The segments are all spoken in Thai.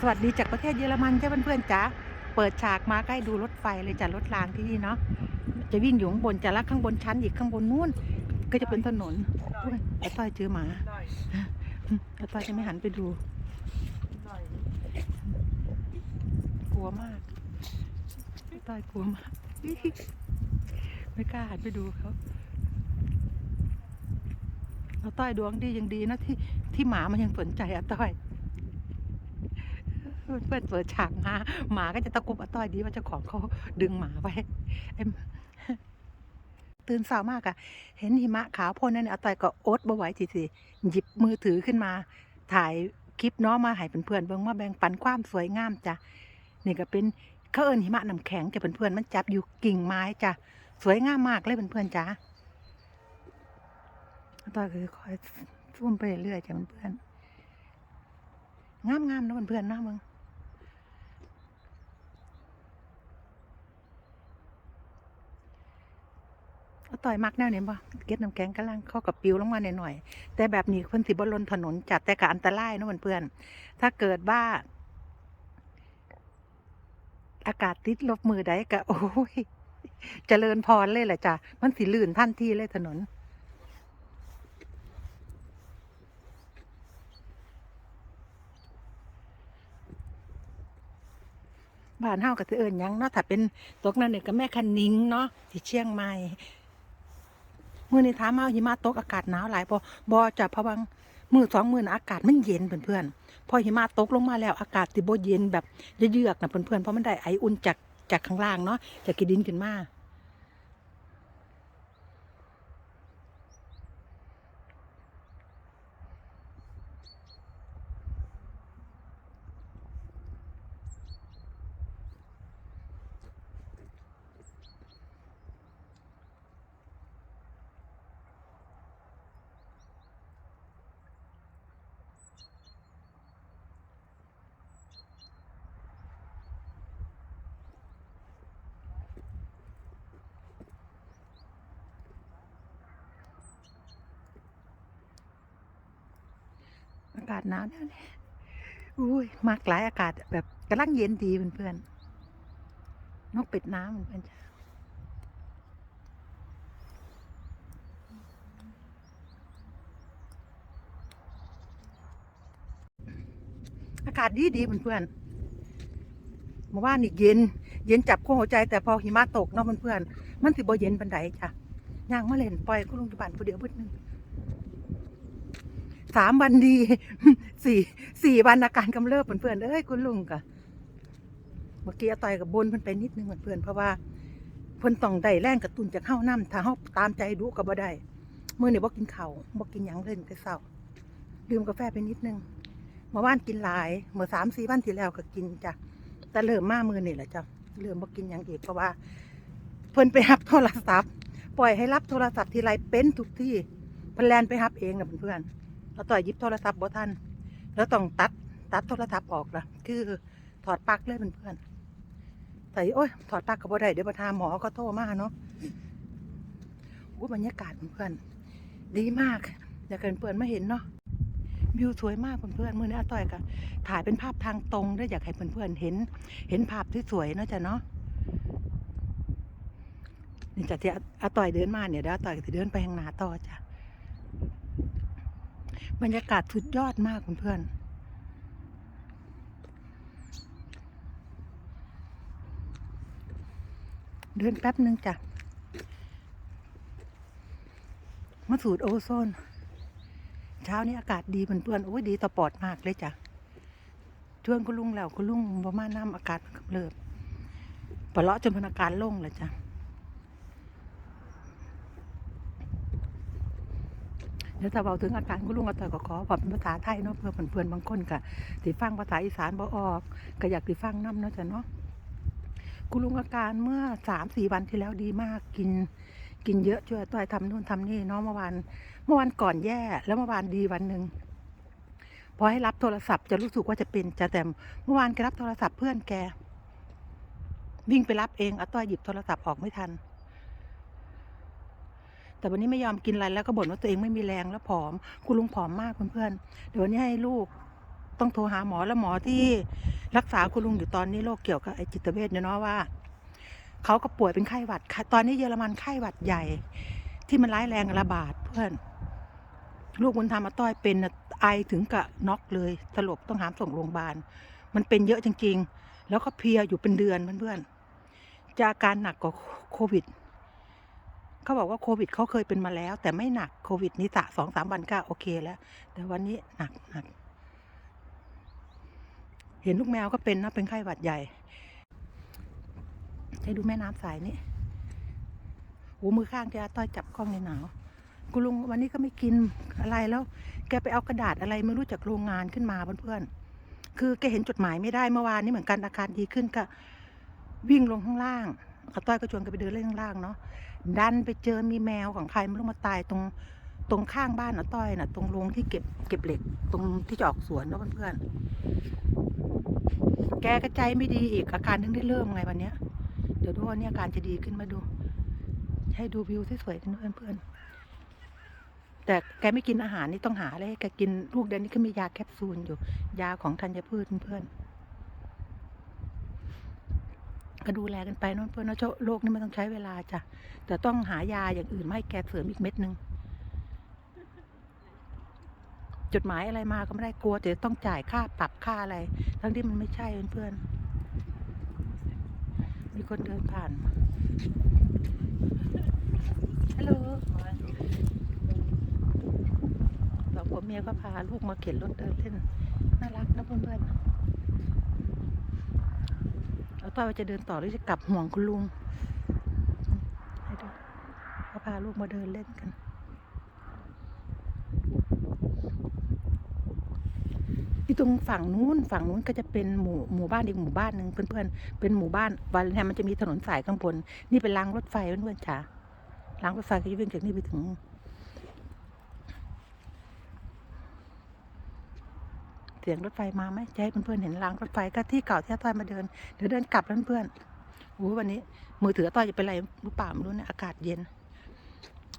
สวัสดีจากประเทศเยอรมันจ้าเพื่อนๆจ้าเปิดฉากมาใกล้ดูรถไฟเลยจ้ะรถรางที่นี่เนาะจะวิ่งอยู่ข้างบนจะลักข้างบนชั้นอีกข้างบนนู้นก็จะเป็นถนนอุ๊ยอาต้อยเจอหมาอาต้อยจะไม่หันไปดู กลัวมากอาต้อยกลัวมาก ไม่กล้าหันไปดูเขาอาต้อยดวงดียังดีนะที่ที่หมามันยังสนใจอาต้อย เพื่อนเปิดฉากมาหมาก็จะตะกุบอาต้อยดีว่าเจ้าของเขาดึงหมาไว้ตื่นเช้ามากอะเห็นหิมะขาวพ่นนั่นเอาต้อยก็อดบ่ไหวทีสิหยิบมือถือขึ้นมา ถ่ายคลิปน้องมาให้เพื่อนๆเบิ่งมาแบ่งปันความสวยงามจ้ะนี่ก็เป็นเขาเอินหิมะน้ำแข็งจ้ะเพื่อนๆมันจับอยู่กิ่งไม้จ้ะสวยงามมากเลยเพื่อนๆจ้ะอาต้อยก็คอยซูมไปเรื่อยๆจ้ะเพื่อนๆงามๆนะเพื่อนๆนะมึง เอา ต่อยมักแนวนี้บ่เก็ดน้ำแข็งกำลังเข้ากับปิวลงมาหน่อยๆแต่แบบนี้เพิ่นสิบ่ลนถนนจัดแต่ก็อันตรายเนาะเพื่อนๆถ้าเกิดว่า อากาศติดลบมือใดก็โอ้ยเจริญพรเลยแหละจ้ะมันสิลื่นทันที่เลยถนนบ้านเฮาก็สิเอิ้นหยังเนาะถ้าเป็นตกนั่นนี่ก็แม่คันนิงเนาะที่เชียงใหม่ มื่อนี้ถามเอาหิมะตกอากาศหนาวหลายบ่บ่จะเพราะวังมือสองมือนะอากาศมันเย็นเพื่อนๆพอหิมะตกลงมาแล้วอากาศติโบเย็นแบบเยือกๆนะเพื่อนๆเพราะมันได้ไออุ่นจากจากข้างล่างเนาะจากกีดินขึ้นมาากาศหนาวแน่เลยอุ้ยมากหลายอากาศแบบกำลังเย็นดีเพื่อนๆนกเป็ดน้ำเพื่อนจ้ะอากาศดีดีๆเพื่อนๆเมื่อวานนี่เย็น เย็นจับขั้วหัวใจแต่พอหิมะตกเนาะเพื่อนๆมันสิบ่เย็นปันไดจ้ะย่างมาเล่นปล่อยคุณลุงที่บ้านผู้เดียวเพิ่นนึง สามวันดีสี่สี่วันอาการกำเริบเพื่อนๆเอ้ยคุณลุงกะเมื่อกี้อต่อยกับบนเพิ่นไปนิดนึงเพื่อนๆเพราะว่าเพิ่นต้องได้แรงกระตุ้นจากข้าน้ำถ้าเฮาตามใจดูก็บ่ได้มื้อเนี้บ่กินข้าบ่กินหยังเลยแต่เช้าดื่มกาแฟไปนิดนึงเมื่อวานกินหลายเมื่อสามสี่วันที่แล้วก็กินจ้ะแต่เริ่มมามื้อนี่แหละจ้ะเริ่มบ่กินหยังอีกเพราะว่า เพิ่นไปรับโทรศัพท์ ปล่อยให้รับโทรศัพท์ทีไรเป็นทุกที่เพิ่นแลนไปรับเองนะเพื่อนๆ เราต่อยยิบโทรศัพท์บ่ทันแล้วต้องตัดตัดโทรศัพท์ออกละคือถอดปลั๊กเลยเพื่อนๆแต่โอ้ยถอดปลั๊กก็บ่ได้เดี๋ยวประทาหมอก็โทรมาเนาะโอ้บรรยากาศเพื่อนดีมากอยากเห็นเพื่อนมาเห็นเนาะวิวสวยมากเพื่อนๆมื่อนี้อาต้อยก็ถ่ายเป็นภาพทางตรงด้วยอยากให้เพื่อนๆเห็น เห็นภาพที่สวยเนาะจ้ะเนาะนี่จากที่อาต้อยเดินมาเนี่ยเดี๋ยวอาต้อยจะเดินไปข้างหน้าต่อจ้ะ บรรยากาศสุดยอดมากเพื่อนเดินแป๊บนึงจ้ะ มาสูดโอโซน เช้านี้อากาศดีเพื่อนๆโอ้ยดีต่อปอดมากเลยจ้ะชวนคุณลุงแล้วคุณลุงประมาณน้ำอากาศมันกำเริบปะเลาะจนพนอาการโล่งเลยจ้ะ เดี๋ยวถ้าเราถึงอาการคุณลุงอาต่อก็ขอบอกเป็นภาษาไทยเนาะเพื่อเพื่อนๆบางคนก็สิฟังภาษาอีสานบ่ออกก็อยากสิฟังน้ำเนาะจ้ะเนาะคุณลุงอาการเมื่อสามสี่วันที่แล้วดีมากกิน กินเยอะช่วยต่อยทำนู่นทำนี่เนาะเมื่อวานเมื่อวานก่อนแย่แล้วเมื่อวานดีวันหนึ่งพอให้รับโทรศัพท์จะรู้สึกว่าจะเป็นจะแต่เมื่อวานแกรับโทรศัพท์เพื่อนแกวิ่งไปรับเองอาต้อยหยิบโทรศัพท์ออกไม่ทัน แต่วันนี้ไม่ยอมกินอะไรแล้วก็บ่นว่าตัวเองไม่มีแรงแล้วผอม คุณลุงผอมมากเพื่อนๆเดี๋ยววันนี้ให้ลูกต้องโทรหาหมอแล้วหมอที่รักษาคุณลุงอยู่ตอนนี้โรคเกี่ยวกับไอจิตเวชเนาะว่าเขาก็ป่วยเป็นไข้หวัด ตอนนี้เยอรมันไข้หวัดใหญ่ ที่มันร้ายแรงระบาดเพื่อน ลูกบุญธรรมอาต้อยเป็นไอถึงกับน็อกเลยสลบต้องหามส่งโรงพยาบาล มันเป็นเยอะจริงๆ แล้วก็เพียอยู่เป็นเดือนเพื่อนๆจะอาการหนักกว่าโควิด เขาบอกว่าโควิดเขาเคยเป็นมาแล้ว แต่ไม่หนักโควิดนี่ตะสองสามวันก็โอเคแล้ว แต่วันนี้หนักหนักเห็นลูกแมวก็เป็นนะเป็นไข้หวัดใหญ่ให้ดูแม่น้ำสายนี่โอ้มือข้างแกต้อยจับกล้องในหนาวคุลุงวันนี้ก็ไม่กินอะไรแล้ว แกไปเอากระดาษอะไรไม่รู้จากโรงงานขึ้นมาเพื่อนๆคือแกเห็นจดหมายไม่ได้เมื่อวานนี้เหมือนกันอาการดีขึ้นก็วิ่งลงข้างล่าง อาต้อยก็ชวนแกไปเดินเล่นข้างล่างเนาะดันไปเจอมีแมวของใครไม่รู้มาตายตรงตรงข้างบ้านอาต้อยน่ะตรงโรงที่เก็บเก็บเหล็ก ตรงที่จะออกสวนแล้วเพื่อนๆแกก็ใจไม่ดีอีกอาการถึงได้เริ่มไงวันเนี้ย เดี๋ยวดูว่าเนี่ยอาการจะดีขึ้นมาดู ให้ดูวิวสวยๆกันด้วยเพื่อนๆแต่แกไม่กินอาหารนี่ต้องหาเลยแกกินลูกเดือนนี้ก็มียาแคปซูลอยู่ ยาของธัญพืชเพื่อนๆ ก็ดูแลกันไปเนอะเพื่อนเนะเจ้าโรคนี่มันต้องใช้เวลาจ้ะแต่ต้องหายาอย่างอื่นมาให้แกเสริมอีกเม็ดหนึ่งจดหมายอะไรมาก็ไม่ได้กลัวแต่ต้องจ่ายค่าปรับค่าอะไร ทั้งที่มันไม่ใช่เพื่อนๆมีคนเดินผ่านฮัลโหลสองผัวเมียก็พาลูกมาเข็นรถเดินเล่นน่ารักนะเพื่อนๆ เอาว่าจะเดินต่อหรือจะกลับห่วงคุณลุงให้ดูเขาพาลูกมาเดินเล่นกันที่ตรงฝั่งนู้นฝั่งนู้นก็จะเป็นหมู่หมู่บ้านอีกหมู่บ้านหนึ่งเพื่อนๆเป็นหมู่บ้านวันแฮมมันจะมีถนนสายข้างบน นี่เป็นรางรถไฟเพื่อนๆจ๋ารางรถไฟก็จะวิ่งจากนี่ไปถึง เสียงรถไฟมาไหมจะให้เพื่อนๆเห็นรางรถไฟก็ที่เก่าที่าต้อยมาเดินเดี๋ยวเดินกลับเพื่อนๆโอ้วันนี้ มือถือต้อยจะเป็นไรรือป่าไม่รู้เนี่ยอากาศเย็น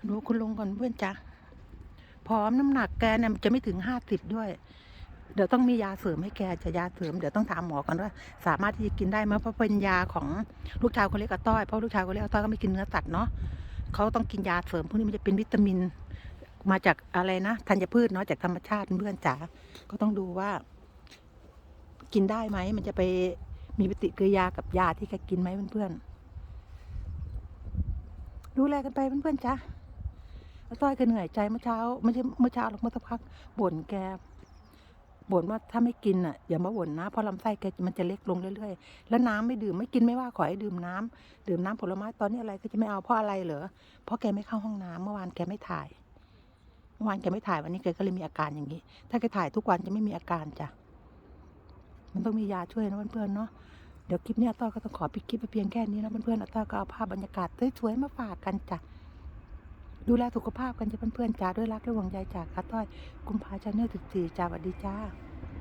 ดูคุณลุงก่อนเพื่อนจ้ะพร้อมน้ำหนักแกเนี่ยจะไม่ถึงห้าสิบด้วย เดี๋ยวต้องมียาเสริมให้แกจะยาเสริมเดี๋ยวต้องถามหมอก่อนว่า สามารถที่จะกินได้ไหมเพราะเป็นยาของลูกชายคนเล็กอาต้อยเพราะลูกชายคนเล็กอาต้อยก็ไม่กินเนื้อสัตว์เนาะเขาต้องกินยาเสริมพวกนี้มันจะเป็นวิตามิน มาจากอะไรนะธัญพืชเนาะจากธรรมชาติเพื่อนจ๋าก็ต้องดูว่า กินได้ไหมมันจะไปมีปฏิกิริยากับยาที่แกกินไหมเพื่อนๆดูแลกันไปเพื่อนๆจ้ะอาต้อยก็เหนื่อยใจเมื่อเช้าไม่ใช่เมื่อเช้าหรอกเมื่อสักพักบ่นแกบ่นว่าถ้าไม่กินอะอย่ามาบ่นนะเพราะลำไส้แกมันจะเล็กลงเรื่อยๆ แล้วน้ำไม่ดื่มไม่กินไม่ว่าขอให้ดื่มน้ำดื่มน้ำผลไม้ตอนนี้อะไรก็จะไม่เอาเพราะอะไรเหรอเพราะแกไม่เข้าห้องน้ำเมื่อวานแกไม่ถ่าย เมื่อวานแกไม่ถ่ายวันนี้แกก็เลยมีอาการอย่างนี้ ถ้าแกถ่ายทุกวันจะไม่มีอาการจ้ะ มันต้องมียาช่วยนะเพื่อนๆเนาะ เดี๋ยวคลิปนี้อาต้อก็ต้องขอปิดคลิปไปเพียงแค่นี้นะเพื่อนๆอาต้อก็เอาภาพบรรยากาศสวยๆมาฝากกันจ้ะ ดูแลสุขภาพกันจ้ะเพื่อนๆจ้าด้วยรักด้วยห่วงใยจากอาต้อยกุมภาชาแนลถึงสี่จ้าสวัสดีจ้า